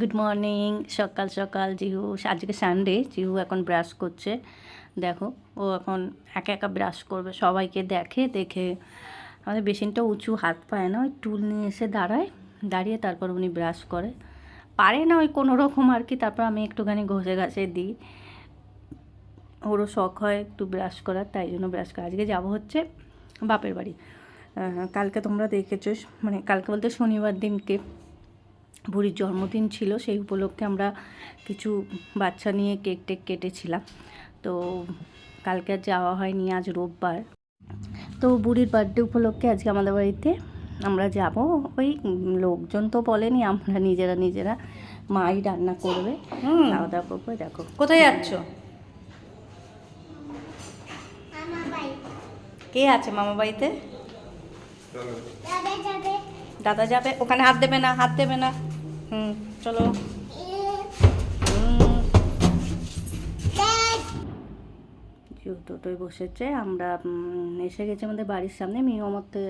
Good morning সকাল সকাল, জিহু। আজকে সানডে জিহু এখন ব্রাশ করছে। দেখো, ও এখন একা একা ব্রাশ করবে, সবাইকে দেখে দেখে আমাদের বেসিনটা উঁচু, হাত পায় না ওই টুল নিয়ে এসে দাঁড়ায়, দাঁড়িয়ে তারপর উনি ব্রাশ করে। পারে না ওই কোনো রকম আর কি, তারপর আমি একটুখানি ঘষে ঘাসে দিই। ওরও শখ হয় একটু ব্রাশ করার, তাই জন্য ব্রাশ করা। আজকে যাব হচ্ছে বাপের বাড়ি। কালকে তোমরা দেখেছ মানে কালকে বলতে শনিবার দিনকে। বুড়ির জন্মদিন ছিল সেই উপলক্ষে আমরা কিছু বাচ্চা নিয়ে কেক টেক কেটেছিলাম। তো কালকে আর যাওয়া হয়নি আজ রোববার। তো বুড়ির বার্থডে উপলক্ষে আজকে আমাদের বাড়িতে আমরা যাব। ওই লোকজন তো বলেনি আমরা নিজেরা নিজেরা মাই রান্না করবে। হুম। খাওয়া দাওয়া করবে দেখো। কোথায় যাচ্ছ? কে আছে মামা বাড়িতে? দাদা যাবে ওখানে হাত দেবে না হাত দেবে না। হুম, চলো। টোটোয় বসেছে, আমরা এসে গেছি আমাদের বাড়ির সামনে।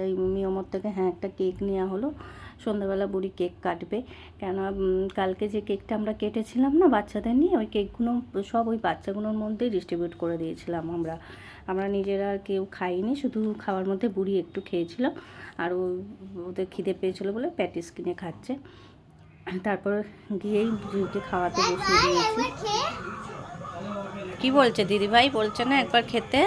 এই মিয়মর থেকে হ্যাঁ একটা কেক নেওয়া হলো। সন্ধ্যাবেলা বুড়ি কেক কাটবে। কেন কালকে যে কেকটা আমরা কেটেছিলাম না বাচ্চাদের নিয়ে, ওই কেকগুলো সব ওই বাচ্চাগুলোর মধ্যেই ডিস্ট্রিবিউট করে দিয়েছিলাম আমরা। আমরা নিজেরা কেউ খাইনি, শুধু খাওয়ার মধ্যে বুড়ি একটু খেয়েছিল। আর ওদের খিদে পেয়েছিলো বলে প্যাটিস কিনে খাচ্ছে। তারপর গিয়েই জিউকে খাওয়াতে বসিয়ে দিয়েছি। কি বলছে দিদিভাই? বলছে না একবার খেতে?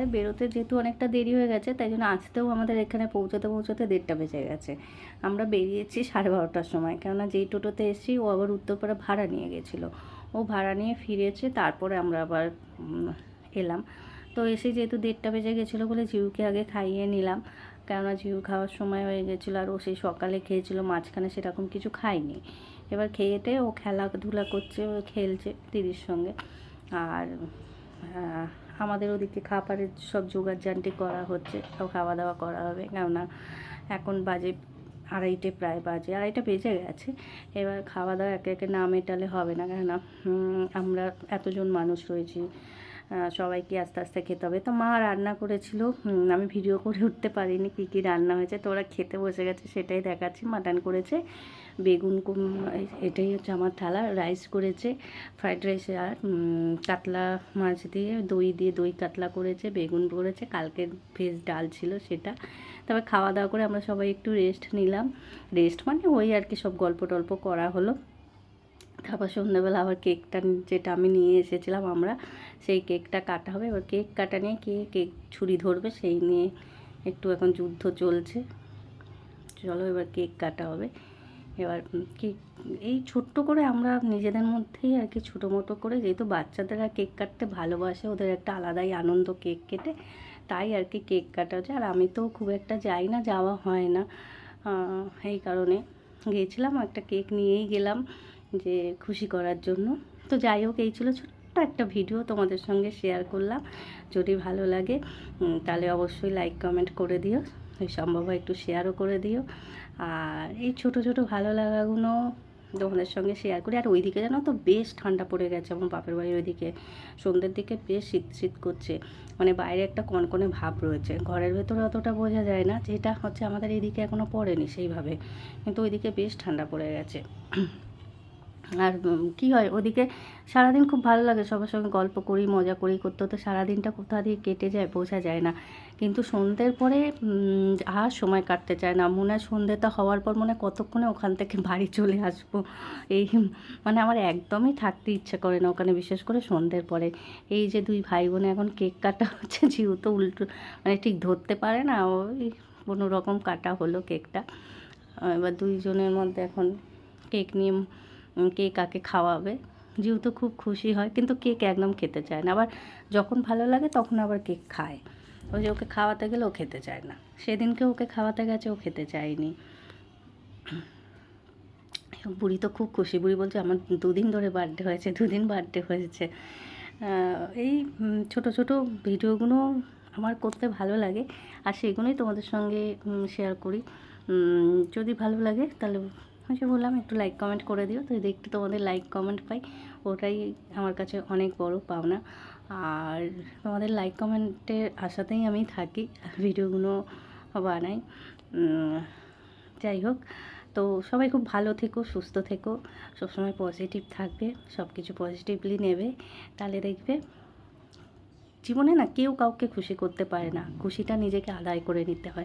আমাদের বেরোতে যেহেতু অনেকটা দেরি হয়ে গেছে, তাই জন্য আসতেও আমাদের এখানে পৌঁছাতে পৌঁছাতে দেড়টা বেজে গেছে। আমরা বেরিয়েছি সাড়ে বারোটার সময়, কেননা যেই টোটোতে এসেছি, ও আবার উত্তরপাড়া ভাড়া নিয়ে গেছিল। ও ভাড়া নিয়ে ফিরেছে, তারপরে আমরা আবার এলাম। তো এসে যেহেতু দেড়টা বেজে গেছিল বলে জিউকে আগে খাইয়ে নিলাম, কেননা জিউ খাওয়ার সময় হয়ে গেছিল আর ও সেই সকালে খেয়েছিলো, মাঝখানে সেরকম কিছু খায়নি। এবার খেয়েতে ও খেলাধুলা করছে, ও খেলছে দিদির সঙ্গে। আর আমাদের ওদিকে খাবারের সব জোগাড় জানটি করা হচ্ছে সব খাওয়া দাওয়া করা হবে। কেননা এখন বাজে আড়াইটে, প্রায় বাজে, আড়াইটা বেজে গেছে। এবার খাওয়া দাওয়া একে একে না মেটালে হবে না। কেননা আমরা এতজন মানুষ রয়েছি সবাইকে আস্তে আস্তে খেতে হবে। তো মা রান্না করেছিল। আমি ভিডিও করে উঠতে পারিনি কী কী রান্না হয়েছে। তো ওরা খেতে বসে গেছে, সেটাই দেখাচ্ছি। মাটন করেছে, বেগুন এটাই হচ্ছে আমার থালা। রাইস করেছে, ফ্রাইড রাইস আর কাতলা মাছ দিয়ে দই দিয়ে দই কাতলা করেছে, বেগুন করেছে। কালকে ভেজ ডাল ছিল সেটা। তারপর খাওয়া দাওয়া করে আমরা সবাই একটু রেস্ট নিলাম। রেস্ট মানে ওই আর কি সব গল্প টল্প করা হলো। তারপর সন্ধ্যাবেলা আবার কেকটা যেটা আমি নিয়ে এসেছিলাম আমরা, সেই কেকটা কাটা হবে। এবার কেক কাটা নিয়ে কে কেক ছুরি ধরবে সেই নিয়ে একটু এখন যুদ্ধ চলছে। চলো এবার কেক কাটা হবে। এবার কেক এই ছোট্ট করে আমরা নিজেদের মধ্যেই আর কি ছোটো মোটো করে, যেহেতু বাচ্চাদেরা কেক কাটতে ভালোবাসে, ওদের একটা আলাদাই আনন্দ কেক কেটে, তাই আর কি কেক কাটা হচ্ছে। আর আমি তো খুব একটা যাই না, যাওয়া হয় না। এই কারণে গিয়েছিলাম একটা কেক নিয়েই গেলাম। যে খুশি করার জন্য। তো যাই হোক, এই ছিল ছোট্ট একটা ভিডিও তোমাদের সঙ্গে শেয়ার করলাম। যদি ভালো লাগে তাহলে অবশ্যই লাইক কমেন্ট করে দিও। সম্ভব হয় একটু শেয়ারও করে দিও। আর এই ছোট ছোট ভালো লাগাগুলো তোমাদের সঙ্গে শেয়ার করি। আর ওইদিকে জানো তো বেশ ঠান্ডা পড়ে গেছে। আমার বাপের বাড়ির ওইদিকে সন্ধ্যের দিকে বেশ শীত শীত করছে। মানে বাইরে একটা কনকনে ভাব রয়েছে। ঘরের ভেতরে অতটা বোঝা যায় না। যেটা হচ্ছে আমাদের এইদিকে এখনও পড়েনি সেইভাবে। কিন্তু ওইদিকে বেশ ঠান্ডা পড়ে গেছে। আর কি হয়, ওদিকে সারাদিন খুব ভালো লাগে, সবার সঙ্গে গল্প করি, মজা করি, করতে করতে সারাদিনটা কোথা দিয়ে কেটে যায় বোঝা যায় না। কিন্তু সন্ধ্যের পরে আর সময় কাটতে চায় না। মনে হয় সন্ধ্যেটা হওয়ার পর মনে কতক্ষণে ওখান থেকে বাড়ি চলে আসব। এই মানে আমার একদমই থাকতে ইচ্ছে করে না ওখানে, বিশেষ করে সন্ধ্যের পরে। এই যে দুই ভাই বোনে এখন কেক কাটা হচ্ছে জিউ তো উল্টো মানে ঠিক ধরতে পারে না, ওই কোনো রকম কাটা হলো কেকটা। এবার দুইজনের মধ্যে এখন কেক নিয়ে কে কাকে খাওয়াবে। যেহেতু খুব খুশি হয়, কিন্তু কেক একদম খেতে চায় না। আবার যখন ভালো লাগে তখন আবার কেক খায়। ওই যে ওকে খাওয়াতে গেলে ও খেতে চায় না। সেদিনকে ওকে খাওয়াতে গেছে, ও খেতে চায়নি। বুড়ি তো খুব খুশি। বুড়ি বলছে, আমার দুদিন ধরে বার্থডে হয়েছে, দুদিন বার্থডে হয়েছে। এই ছোট ছোট ভিডিওগুলো আমার করতে ভালো লাগে। আর সেগুলোই তোমাদের সঙ্গে শেয়ার করি। যদি ভালো লাগে তাহলে ওই যে বললাম, একটু লাইক কমেন্ট করে দিও। তো দেখতে তোমাদের লাইক কমেন্ট পাই। ওটাই আমার কাছে অনেক বড় পাওনা। আর তোমাদের লাইক কমেন্টের আশাতেই আমি থাকি ভিডিওগুলো বানাই। যাই হোক। তো সবাই খুব ভালো থেকো, সুস্থ থেকো। সবসময় পজিটিভ থাকবে সব কিছু পজিটিভলি নেবে। তাহলে দেখবে জীবনে না কেউ কাউকে খুশি করতে পারে না। খুশিটা নিজেকে আদায় করে নিতে হয়।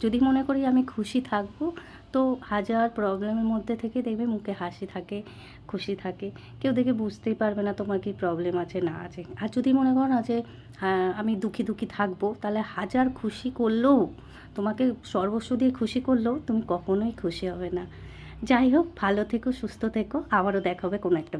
যদি মনে করি আমি খুশি থাকব, তো হাজার প্রবলেমের মধ্যে থেকে দেখবে মুখে হাসি থাকে, খুশি থাকে। কেউ দেখে বুঝতেই পারবে না তোমার কি প্রবলেম আছে, না আছে। আর যদি মনে করো না যে হ্যাঁ আমি দুঃখী দুঃখী থাকব, তাহলে হাজার খুশি করলেও, তোমাকে সর্বস্ব দিয়ে খুশি করলেও তুমি কখনোই খুশি হবে না। যাই হোক, ভালো থেকো, সুস্থ থেকো। আবারও দেখা হবে কোনো একটা